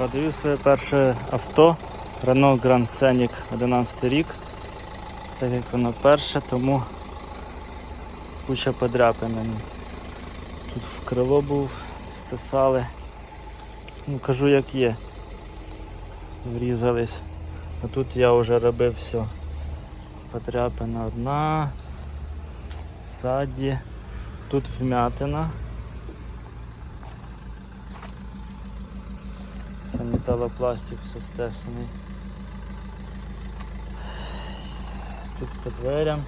Продаю своє перше авто Renault Grand Scenic 11 рік. Так як воно перше, тому куча подряпин на. Тут в крило був, стисали. Ну кажу як є. Врізались. А тут я вже робив все. Подряпина одна. Ззаді. Тут вмятина. Це металопластик все стесаний. Тут по дверям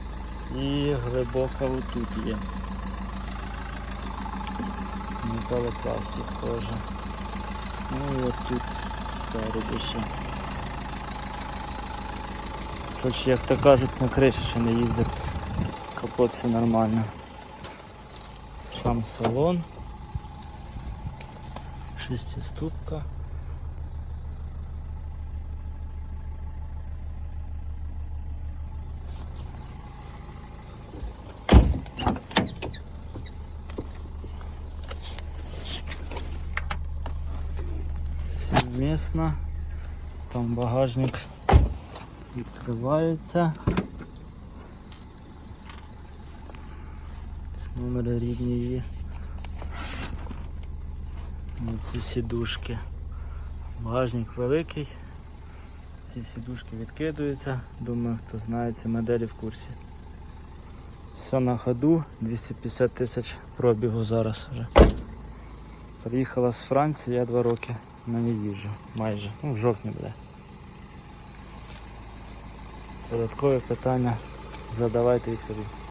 і глибока отут є. Металопластик теж. Ну і от тут спереду ще. Хоч, як то кажуть, на криші ще не їздив. Капот все нормально. Сам салон. Шестиступка. Сіммісна. Там багажник відкривається. З рідні є. Ці сідушки. Багажник великий. Ці сідушки відкидуються. Думаю, хто знає ці моделі в курсі. Все на ходу, 250 тисяч пробігу зараз вже. Приїхала з Франції, я два роки на неї вже Майже. Ну, в жовтні буде. Додаткові питання задавайте відповідь.